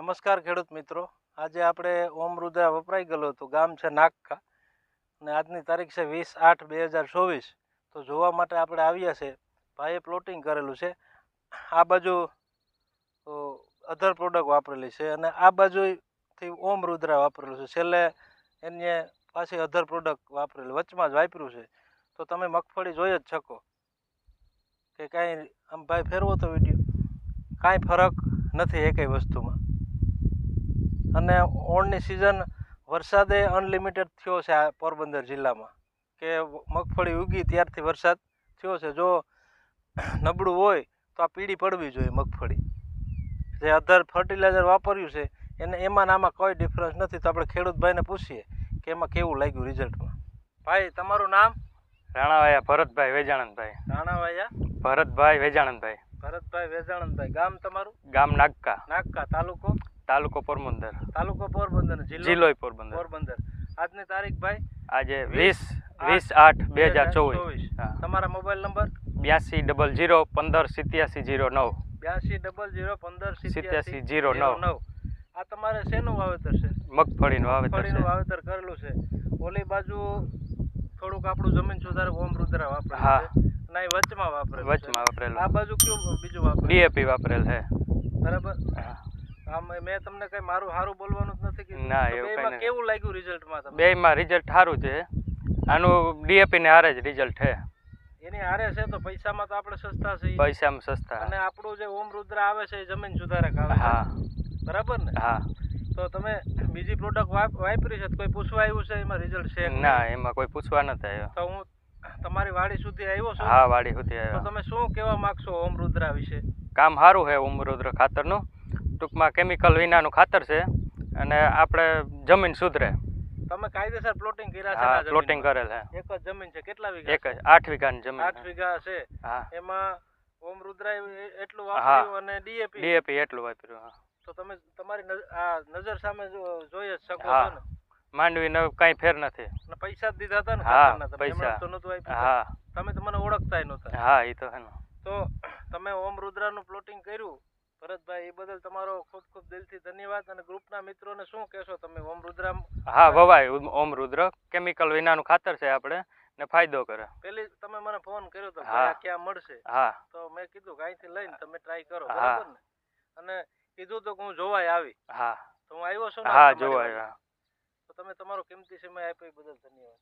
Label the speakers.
Speaker 1: નમસ્કાર ખેડૂત મિત્રો. આજે આપણે ઓમ રુદ્રા વપરાઈ ગયેલું હતું. ગામ છે નાગકા અને આજની તારીખ છે વીસ આઠ બે હજાર ચોવીસ. તો જોવા માટે આપણે આવ્યા છે. ભાઈએ પ્લોટિંગ કરેલું છે. આ બાજુ અધર પ્રોડક્ટ વાપરેલી છે અને આ બાજુથી ઓમ રુદ્રા વાપરેલું છે. છેલ્લે એને પાછી અધર પ્રોડક્ટ વાપરેલી, વચમાં જ વાપર્યું છે. તો તમે મગફળી જોઈ જ શકો કે કાંઈ, આમ ભાઈ ફેરવો તો વીડિયો. કાંઈ ફરક નથી એકેય વસ્તુમાં. અને ઓણની સિઝન વરસાદે અનલિમિટેડ થયો છે આ પોરબંદર જિલ્લામાં. કે મગફળી ઉગી ત્યારથી વરસાદ થયો છે. જો નબળું હોય તો આ પીળી પડવી જોઈએ મગફળી. જે અધર ફર્ટિલાઇઝર વાપર્યું છે એને એમાં આમાં કોઈ ડિફરન્સ નથી. તો આપણે ખેડૂત ભાઈને પૂછીએ કે એમાં કેવું લાગ્યું રિઝલ્ટમાં ભાઈ તમારું નામ?
Speaker 2: રાણાવાયા ભરતભાઈ વેજાણંદભાઈ.
Speaker 1: રાણાવાયા?
Speaker 2: ભરતભાઈ વેજાણંદભાઈ.
Speaker 1: ભરતભાઈ વેજાણંદભાઈ. ગામ તમારું?
Speaker 2: ગામ નાગકા.
Speaker 1: નાગકા તાલુકો?
Speaker 2: તાલુકો પોરબંદર.
Speaker 1: તાલુકો પોરબંદર જિલ્લો
Speaker 2: પોરબંદર.
Speaker 1: પોરબંદર. આજની તારીખ ભાઈ?
Speaker 2: આજે
Speaker 1: વીસ
Speaker 2: વીસ આઠ બે હજાર ચોવીસ. હા.
Speaker 1: તમારા મોબાઈલ નંબર?
Speaker 2: બ્યાસી ડબલ જીરો પંદર સિત્યાસી જીરો નવ.
Speaker 1: બ્યાસી ડબલ જીરો પંદર
Speaker 2: સિત્યાસી જીરો નવ. નવ.
Speaker 1: આ તમારે શેનું વાવેતર છે?
Speaker 2: મગફળીનું વાવેતર છે.
Speaker 1: વાવેતર કરેલું છે. ઓલી બાજુ થોડુંક આપણું જમીન સુધારક ઓમ રુદ્ર વાપરે
Speaker 2: હા.
Speaker 1: ના વચમાં વાપરે
Speaker 2: વચમાં વાપરેલું.
Speaker 1: આ બાજુ કયું બીજું વાપરે
Speaker 2: ડીએપી વાપરેલ છે.
Speaker 1: બરાબર?
Speaker 2: હા.
Speaker 1: મેં તમને કઈ મારું સારું બોલવાનું જ નથી કીધું.
Speaker 2: ના, એવું કઈ
Speaker 1: કેવું લાગ્યું રિઝલ્ટમાં તમને?
Speaker 2: બેયમાં રિઝલ્ટ સારું છે. આનું ડીએપી ને હારે જ રિઝલ્ટ છે.
Speaker 1: એની હારે છે તો પૈસામાં તો આપણે સસ્તા છે.
Speaker 2: પૈસામાં સસ્તા.
Speaker 1: અને આપણું જે ઓમ રુદ્ર આવે છે એ જમીન સુધારક આવે
Speaker 2: હા.
Speaker 1: બરાબર ને?
Speaker 2: હા.
Speaker 1: તો તમે બીજી પ્રોડક્ટ વાપરી છે તો કોઈ પૂછવા આવ્યું છે એમાં રિઝલ્ટ છે
Speaker 2: ના એમાં કોઈ પૂછવા નથી આવ્યો.
Speaker 1: તો હું તમારી વાડી સુધી આવ્યો છું.
Speaker 2: હા વાડી સુધી
Speaker 1: તો
Speaker 2: આવ્યો.
Speaker 1: તમે શું કહેવા માંગશો ઓમ રુદ્રા વિશે?
Speaker 2: કામ સારું છે ખાતર ખાતરનું? ટૂંકમાં કેમિકલ વિનાનું ખાતર છે અને આપણે જમીન સુધરે.
Speaker 1: તમે કાયદેસર પ્લોટિંગ કર્યા છે ને
Speaker 2: પ્લોટિંગ કરેલ છે.
Speaker 1: એક જ જમીન છે કેટલા વીઘા
Speaker 2: એક જ આઠ વીઘાની જમીન
Speaker 1: આઠ વીઘા છે. એમાં ઓમ રુદ્રા એટલું વાપર્યું અને ડીએપી
Speaker 2: ડીએપી એટલું વાપર્યું.
Speaker 1: તો તમે તમારી નજર સામે જોઈ જ શકો. છો ને?
Speaker 2: માંડવીને કાંઈ ફેર નથી.
Speaker 1: અને પૈસા જ દીધા હતા ને
Speaker 2: હા, પૈસા.
Speaker 1: તો નતું આપ્યું.
Speaker 2: હા.
Speaker 1: તમે તો મને ઓળખતા નહોતા.
Speaker 2: હા એ તો હે
Speaker 1: તો તમે ઓમ રુદ્રાનું પ્લોટિંગ કર્યું ભરતભાઈ એ બદલ તમારો ખૂબ ખૂબ દિલથી ધન્યવાદ અને ગ્રુપના મિત્રોને શું કહેશો તમે? ઓમ રુદ્ર
Speaker 2: હા વવાય ઓમ ઓમરુદ્ર કેમિકલ વિનાનું ખાતર છે આપણે ને ફાયદો કરે.
Speaker 1: પેલી તમે મને ફોન કર્યો તો
Speaker 2: હા.
Speaker 1: ક્યાં મળશે.
Speaker 2: હા.
Speaker 1: તો મેં કીધું કે અહીંથી લઈને તમે ટ્રાય કરો
Speaker 2: હા.
Speaker 1: બરાબર ને? અને કીધું તો હું જોવાય આવી.
Speaker 2: હા.
Speaker 1: તો હું આવ્યો છું ને
Speaker 2: હા જોવાય હા.
Speaker 1: તો તમે તમારો કિંમતી સમય આપ્યો બદલ ધન્યવાદ.